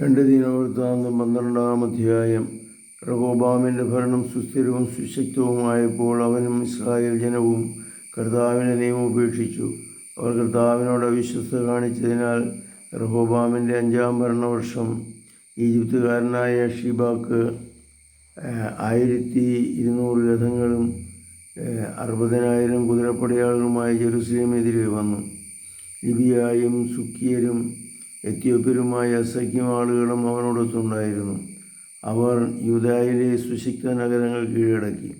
രണ്ട് ദിനവൃത്താന്തം പന്ത്രണ്ടാം അധ്യായം. റഹോബാമിന്റെ ഭരണം സുസ്ഥിരവും സുശക്തവുമായപ്പോൾ അവനും ഇസ്രായേൽ ജനവും കർത്താവിന്റെ നിയമം ഉപേക്ഷിച്ചു. അവർ കർത്താവിനോട് അവിശ്വസ്ത കാണിച്ചതിനാൽ റഹോബാമിന്റെ അഞ്ചാം ഭരണവർഷം ഈജിപ്തുകാരനായ ഷിബാക്ക് ആയിരത്തി ഇരുന്നൂറ് രഥങ്ങളും അറുപതിനായിരം കുതിരപ്പടയാളുകളുമായി ജെറുസലേമെതിരെ വന്നു. ലിബിയായും സുക്കിയരും എത്യോപ്യരുമായ അസഖ്യം ആളുകളും അവനോടൊത്തുണ്ടായിരുന്നു. അവർ യുദായിലെ സുശിക്ത നഗരങ്ങൾ കീഴടക്കി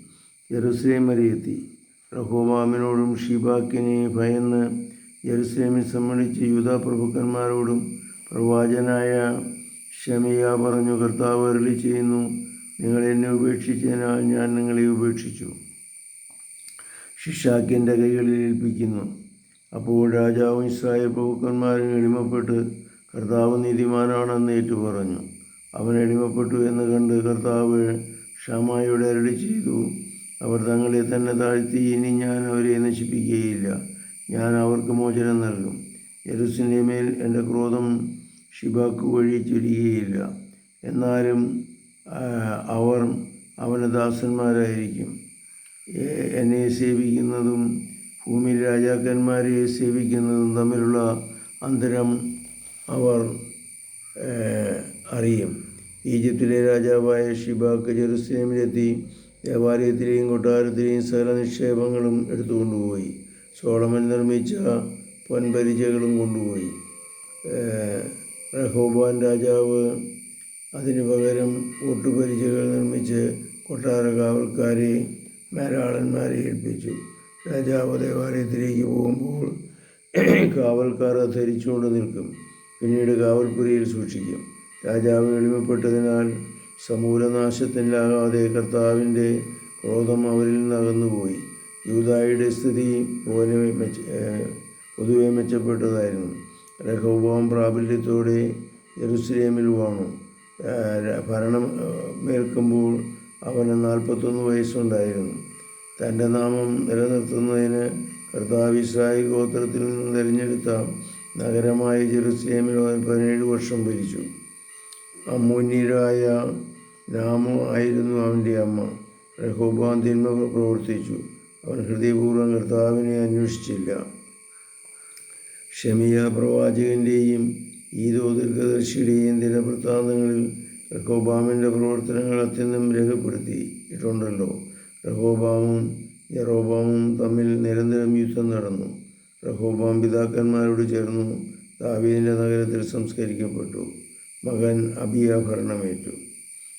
ജെറുസലേം വരെ എത്തി. റഹോബാമിനോടും ഷിബാക്കിനെ ഭയന്ന് ജെറുസലേമിൽ സമ്മേളിച്ച് യൂദാ പ്രഭുക്കന്മാരോടും പ്രവാചനായ ഷമിയ പറഞ്ഞു കർത്താവ് അരുളി ചെയ്യുന്നു നിങ്ങൾ എന്നെ ഉപേക്ഷിച്ചതിനാൽ ഞാൻ നിങ്ങളെ ഉപേക്ഷിച്ചു. ഷിഷാക്കിന്റെ കൈകളിൽ ഏൽപ്പിക്കുന്നു. അപ്പോൾ രാജാവും ഇസ്രായേൽ പ്രഭുക്കന്മാരും എളിമപ്പെട്ട് കർത്താവ് നീതിമാനാണെന്ന് ഏറ്റു പറഞ്ഞു അവൻ അടിമപ്പെട്ടു എന്ന് കണ്ട് കർത്താവ് ഷമായോട് അരടി ചെയ്തു. അവർ തങ്ങളെ തന്നെ താഴ്ത്തി ഇനി ഞാൻ അവരെ നശിപ്പിക്കുകയില്ല. ഞാൻ അവർക്ക് മോചനം നൽകും. യെരുസിന്റെ എന്റെ ക്രോധം ഷിബാക്ക് വഴി ചുരുകയില്ല എന്നാലും അവർ അവന് ദാസന്മാരായിരിക്കും. എന്നെ സേവിക്കുന്നതും ഭൂമിയിൽ രാജാക്കന്മാരെ സേവിക്കുന്നതും തമ്മിലുള്ള അന്തരം അവർ അറിയും. ഈജിപ്തിലെ രാജാവായ ഷിബാക്ക് ജെറുസലേമിലെത്തി ദേവാലയത്തിലെയും കൊട്ടാരത്തിലെയും സകല നിക്ഷേപങ്ങളും എടുത്തുകൊണ്ടുപോയി. സോളമൻ നിർമ്മിച്ച പൊൻപരിചകളും കൊണ്ടുപോയി. റഹോബാൻ രാജാവ് അതിനു പകരം ഒട്ടുപരിചകൾ നിർമ്മിച്ച് കൊട്ടാര കാവൽക്കാരെ മേലാളന്മാരെ ഏൽപ്പിച്ചു. രാജാവ് ദേവാലയത്തിലേക്ക് പോകുമ്പോൾ കാവൽക്കാർ ധരിച്ചുകൊണ്ട് നിൽക്കും. പിന്നീട് കാവൽപ്പുരയിൽ സൂക്ഷിക്കും. രാജാവ് എളിമപ്പെട്ടതിനാൽ സമൂലനാശത്തിലാകാതെ കർത്താവിന്റെ ക്രോധം അവരിൽ നിന്നകന്നുപോയി യൂതായുടെ സ്ഥിതി പോലെ മെച്ച പൊതുവെ മെച്ചപ്പെട്ടതായിരുന്നു. രഹോബോം പ്രാബല്യത്തോടെ ജെറുസലേമിൽ വാണു. ഭരണം മേൽക്കുമ്പോൾ അവന് നാൽപ്പത്തൊന്ന് വയസ്സുണ്ടായിരുന്നു. തന്റെ നാമം നിലനിർത്തുന്നതിന് കർത്താവ് ഇസ്രായേൽ ഗോത്രത്തിൽ നിന്ന് തിരഞ്ഞെടുത്ത നഗരമായ ജെറുസലേമിൽ അവൻ പതിനേഴ് വർഷം ഭരിച്ചു. അമ്മൂന്യരായ നാമോ ആയിരുന്നു അവന്റെ അമ്മ. റഹോബാൻ തിന്മ പ്രവർത്തിച്ചു. അവൻ ഹൃദയപൂർവം കർത്താവിനെ അന്വേഷിച്ചില്ല. ഷമിയ പ്രവാചകന്റെയും ഈ ദീർഘദർശിയുടെയും ദിനവൃത്താന്തങ്ങളിൽ റഹോബാമിന്റെ പ്രവർത്തനങ്ങൾ അത്യന്തം രേഖപ്പെടുത്തിയിട്ടുണ്ടല്ലോ. റഹോബാമും യറോബാമും തമ്മിൽ നിരന്തരം യുദ്ധം നടന്നു. റഹോബാം പിതാക്കന്മാരോട് ചേർന്നു ദാവീദിന്റെ നഗരത്തിൽ സംസ്കരിക്കപ്പെട്ടു. മകൻ അബിയ ഭരണമേറ്റു.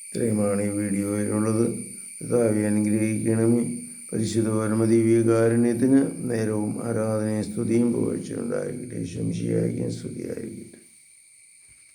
ഇത്രയുമാണ് ഈ വീഡിയോയിലുള്ളത്. പിതാവി അനുഗ്രഹിക്കണമേ. പരിശുദ്ധ പരമദിവ്യകാരുണ്യത്തിന് നേരവും ആരാധനയും സ്തുതിയും പുകഴ്ചയുണ്ടായിരിക്കട്ടെ ശംശിയായിരിക്കും സ്തുതിയായിരിക്കട്ടെ.